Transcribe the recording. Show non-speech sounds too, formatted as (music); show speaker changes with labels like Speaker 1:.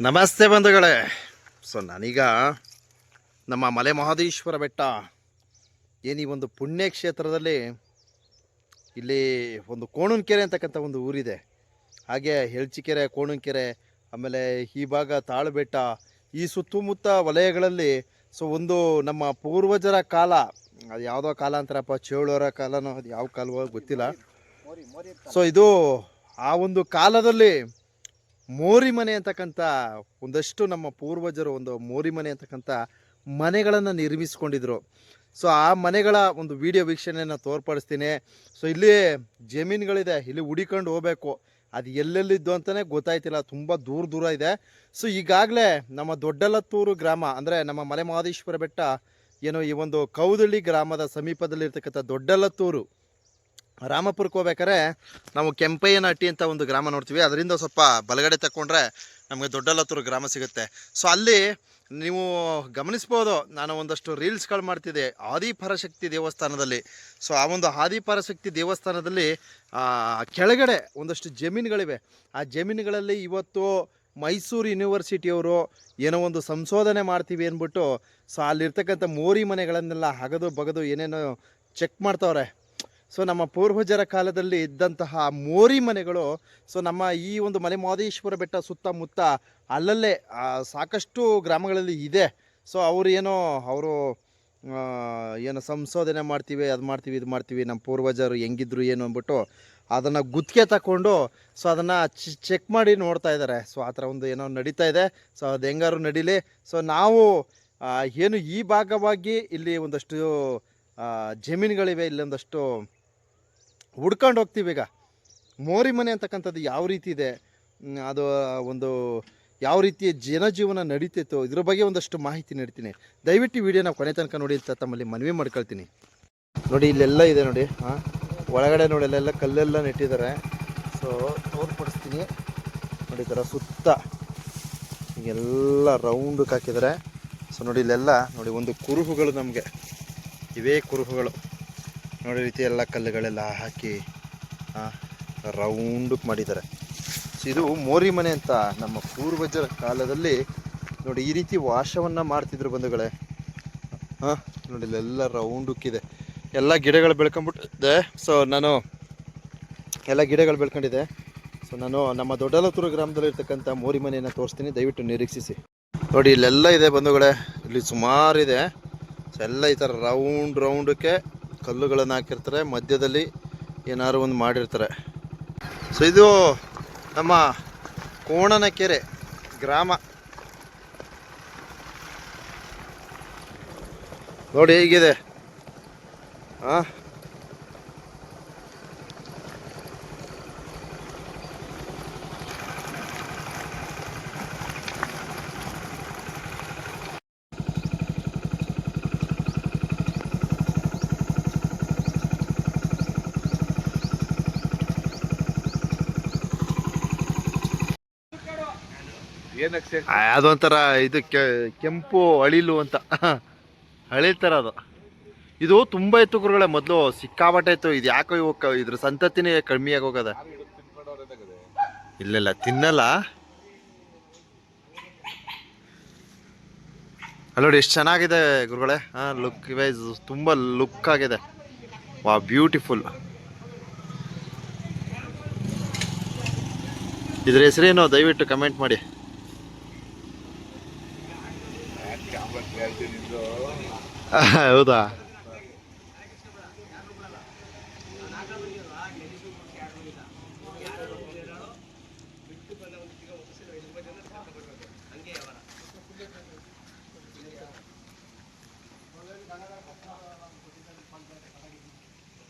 Speaker 1: ನಮಸ್ತೆ ಬಂಧುಗಳೇ. ಸೊ, ನಾನೀಗ ನಮ್ಮ ಮಲೆ ಮಹದೇಶ್ವರ ಬೆಟ್ಟ, ಏನು ಈ ಒಂದು ಪುಣ್ಯ ಕ್ಷೇತ್ರದಲ್ಲಿ ಇಲ್ಲಿ ಒಂದು ಕೋಣನಕೆರೆ ಅಂತಕ್ಕಂಥ ಒಂದು ಊರಿದೆ. ಹಾಗೆ ಹೆಳ್ಚಿಕೆರೆ ಕೋಣನಕೆರೆ ಆಮೇಲೆ ಈ ಭಾಗ ತಾಳು ಬೆಟ್ಟ ಈ ಸುತ್ತಮುತ್ತ ವಲಯಗಳಲ್ಲಿ ಸೊ, ಒಂದು ನಮ್ಮ ಪೂರ್ವಜರ ಕಾಲ, ಅದು ಯಾವುದೋ ಕಾಲ ಅಂತಾರಪ್ಪ ಚೇಳೋರ ಕಾಲನೋ, ಅದು ಯಾವ ಕಾಲವೋ ಗೊತ್ತಿಲ್ಲ. ಸೊ, ಇದು ಆ ಒಂದು ಕಾಲದಲ್ಲಿ ಮೋರಿ ಮನೆ ಅಂತಕ್ಕಂಥ ಒಂದಷ್ಟು ನಮ್ಮ ಪೂರ್ವಜರು ಒಂದು ಮೋರಿ ಮನೆ ಅಂತಕ್ಕಂಥ ಮನೆಗಳನ್ನು ನಿರ್ಮಿಸ್ಕೊಂಡಿದ್ರು. ಸೊ, ಆ ಮನೆಗಳ ಒಂದು ವಿಡಿಯೋ ವೀಕ್ಷಣೆಯನ್ನು ತೋರ್ಪಡಿಸ್ತೀನಿ. ಸೊ, ಇಲ್ಲಿ ಜಮೀನುಗಳಿದೆ, ಇಲ್ಲಿ ಹುಡಿಕೊಂಡು ಹೋಗಬೇಕು. ಅದು ಎಲ್ಲೆಲ್ಲಿದ್ದು ಅಂತಲೇ ಗೊತ್ತಾಯ್ತಿಲ್ಲ, ತುಂಬ ದೂರ ದೂರ ಇದೆ. ಸೊ, ಈಗಾಗಲೇ ನಮ್ಮ ದೊಡ್ಡಲತ್ತೂರು ಗ್ರಾಮ, ಅಂದರೆ ನಮ್ಮ ಮಲೆ ಮಹದೇಶ್ವರ ಬೆಟ್ಟ, ಏನು ಈ ಒಂದು ಕೌದಳ್ಳಿ ಗ್ರಾಮದ ಸಮೀಪದಲ್ಲಿರ್ತಕ್ಕಂಥ ದೊಡ್ಡಲತ್ತೂರು ರಾಮಪುರಕ್ಕೆ ಹೋಗ್ಬೇಕಾದ್ರೆ ನಾವು ಕೆಂಪಯ್ಯನಹಟ್ಟಿ ಅಂತ ಒಂದು ಗ್ರಾಮ ನೋಡ್ತೀವಿ. ಅದರಿಂದ ಸ್ವಲ್ಪ ಬಲಗಡೆ ತಗೊಂಡ್ರೆ ನಮಗೆ ದೊಡ್ಡಲತ್ತೂರು ಗ್ರಾಮ ಸಿಗುತ್ತೆ. ಸೊ ಅಲ್ಲಿ ನೀವು ಗಮನಿಸ್ಬೋದು, ನಾನು ಒಂದಷ್ಟು ರೀಲ್ಸ್ಗಳು ಮಾಡ್ತಿದ್ದೆ. ಆದಿಪರಶಕ್ತಿ ದೇವಸ್ಥಾನದಲ್ಲಿ. ಸೊ ಆ ಒಂದು ಆದಿಪರಶಕ್ತಿ ದೇವಸ್ಥಾನದಲ್ಲಿ ಕೆಳಗಡೆ ಒಂದಷ್ಟು ಜಮೀನುಗಳಿವೆ. ಆ ಜಮೀನುಗಳಲ್ಲಿ ಇವತ್ತು ಮೈಸೂರು ಯೂನಿವರ್ಸಿಟಿಯವರು ಏನೋ ಒಂದು ಸಂಶೋಧನೆ ಮಾಡ್ತೀವಿ ಅಂದ್ಬಿಟ್ಟು ಸೊ ಅಲ್ಲಿರ್ತಕ್ಕಂಥ ಮೋರಿ ಮನೆಗಳನ್ನೆಲ್ಲ ಹಗದು ಬಗದು ಏನೇನೋ ಚೆಕ್ ಮಾಡ್ತಾವ್ರೆ. ಸೊ ನಮ್ಮ ಪೂರ್ವಜರ ಕಾಲದಲ್ಲಿ ಇದ್ದಂತಹ ಮೋರಿ ಮನೆಗಳು ಸೊ ನಮ್ಮ ಈ ಒಂದು ಮಲೆ ಮಹದೇಶ್ವರ ಬೆಟ್ಟ ಸುತ್ತಮುತ್ತ ಅಲ್ಲಲ್ಲೇ ಸಾಕಷ್ಟು ಗ್ರಾಮಗಳಲ್ಲಿ ಇದೆ. ಸೊ ಅವರು ಏನೋ, ಅವರು ಏನು ಸಂಶೋಧನೆ ಮಾಡ್ತೀವಿ, ಅದು ಮಾಡ್ತೀವಿ, ಇದು ಮಾಡ್ತೀವಿ ನಮ್ಮ ಪೂರ್ವಜರು ಹೆಂಗಿದ್ರು ಏನು ಅಂದ್ಬಿಟ್ಟು ಅದನ್ನು ಗುತ್ತಿಗೆ ತಗೊಂಡು ಸೊ ಅದನ್ನು ಚೆಕ್ ಮಾಡಿ ನೋಡ್ತಾ ಇದ್ದಾರೆ ಸೊ ಆ ಥರ ಒಂದು ಏನೋ ನಡೀತಾ ಇದೆ. ಸೊ ಅದು ಹೆಂಗಾರು ನಡೀಲಿ. ಸೊ ನಾವು ಏನು ಈ ಭಾಗವಾಗಿ ಇಲ್ಲಿ ಒಂದಷ್ಟು ಜಮೀನುಗಳಿವೆ, ಇಲ್ಲೊಂದಷ್ಟು ಹುಡ್ಕೊಂಡು ಹೋಗ್ತೀವಿ ಈಗ. ಮೋರಿ ಮನೆ ಅಂತಕ್ಕಂಥದ್ದು ಯಾವ ರೀತಿ ಇದೆ? ಅದು ಒಂದು ಯಾವ ರೀತಿಯ ಜನಜೀವನ ನಡೀತಿತ್ತು? ಇದ್ರ ಬಗ್ಗೆ ಒಂದಷ್ಟು ಮಾಹಿತಿ ನೀಡ್ತೀನಿ. ದಯವಿಟ್ಟು ವಿಡಿಯೋನ ಕೊನೆ ತನಕ ನೋಡಿ ಅಂತ ತಮ್ಮಲ್ಲಿ ಮನವಿ ಮಾಡ್ಕೊಳ್ತೀನಿ. ನೋಡಿ, ಇಲ್ಲೆಲ್ಲ ಇದೆ ನೋಡಿ. ಹಾಂ, ಒಳಗಡೆ ನೋಡಿ ಅಲ್ಲೆಲ್ಲ ಕಲ್ಲೆಲ್ಲ ನೆಟ್ಟಿದ್ದಾರೆ. ಸೊ ತೋರ್ಪಡಿಸ್ತೀನಿ ನೋಡಿ ಥರ ಸುತ್ತ ಎಲ್ಲ ರೌಂಡಕ್ಕೆ ಹಾಕಿದ್ದಾರೆ. ಸೊ ನೋಡಿ, ಇಲ್ಲೆಲ್ಲ ನೋಡಿ, ಒಂದು ಕುರುಹುಗಳು ನಮಗೆ. ಇವೇ ಕುರುಹುಗಳು. ನೋಡಿ ರೀತಿ ಎಲ್ಲ ಕಲ್ಲುಗಳೆಲ್ಲ ಹಾಕಿ ರೌಂಡಕ್ಕೆ ಮಾಡಿದ್ದಾರೆ. ಇದು ಮೋರಿ ಮನೆ ಅಂತ ನಮ್ಮ ಪೂರ್ವಜರ ಕಾಲದಲ್ಲಿ ನೋಡಿ ಈ ರೀತಿ ವಾಸವನ್ನು ಮಾಡ್ತಿದ್ರು ಬಂಧುಗಳೇ. ಹಾಂ, ನೋಡಿ ಇಲ್ಲೆಲ್ಲ ರೌಂಡಕ್ಕಿದೆ ಎಲ್ಲ ಗಿಡಗಳು ಬೆಳ್ಕೊಂಬಿಟ್ಟಿದೆ ಸೊ ನಾನು ಎಲ್ಲ ಗಿಡಗಳು ಬೆಳ್ಕೊಂಡಿದೆ. ಸೊ ನಾನು ನಮ್ಮ ದೊಡ್ಡಲತ್ತೂರು ಗ್ರಾಮದಲ್ಲಿ ಇರ್ತಕ್ಕಂಥ ಮೋರಿ ಮನೆಯನ್ನು ತೋರಿಸ್ತೀನಿ. ದಯವಿಟ್ಟು ನಿರೀಕ್ಷಿಸಿ. ನೋಡಿ ಇಲ್ಲೆಲ್ಲ ಇದೆ ಬಂಧುಗಳೇ. ಇಲ್ಲಿ ಸುಮಾರಿದೆ. ಸೊ ಎಲ್ಲ ಈ ಥರ ರೌಂಡ್ ರೌಂಡಕ್ಕೆ ಕಲ್ಲುಗಳನ್ನು ಹಾಕಿರ್ತಾರೆ ಮಧ್ಯದಲ್ಲಿ ಏನಾದ್ರು ಒಂದು ಮಾಡಿರ್ತಾರೆ. ಸೊ ಇದು ನಮ್ಮ ಕೋಣನಕೆರೆ ಗ್ರಾಮ. ನೋಡಿ ಹೇಗಿದೆ. ಹಾಂ? ಅದೊಂಥರ ಇದು ಕೆಂಪು ಅಳಿಲು ಅಂತ. ಅಳಿಲ್ತರ ಅದು. ಇದು ತುಂಬ ಇತ್ತು ಗುರುಗಳೇ, ಮೊದಲು ಸಿಕ್ಕಾಬಟ್ಟೆ ಇತ್ತು. ಇದು ಯಾಕೋ ಇವು ಕ- ಇದ್ರ ಸಂತತಿನೇ ಕಡಿಮೆ ಆಗೋಗದ ಇಲ್ಲ ತಿನ್ನಲ್ಲ. ಅಲ್ಲೋಡಿ ಎಷ್ಟು ಚೆನ್ನಾಗಿದೆ ಗುರುಗಳೇ. ಹಾಂ ಲುಕ್ ವೈಸ್ ತುಂಬ ಲುಕ್ ಆಗಿದೆ. ವಾ ಬ್ಯೂಟಿಫುಲ್ ಇದ್ರ ಹೆಸರೇನು? ದಯವಿಟ್ಟು ಕಮೆಂಟ್ ಮಾಡಿ. (laughs) ಹೌದಾ?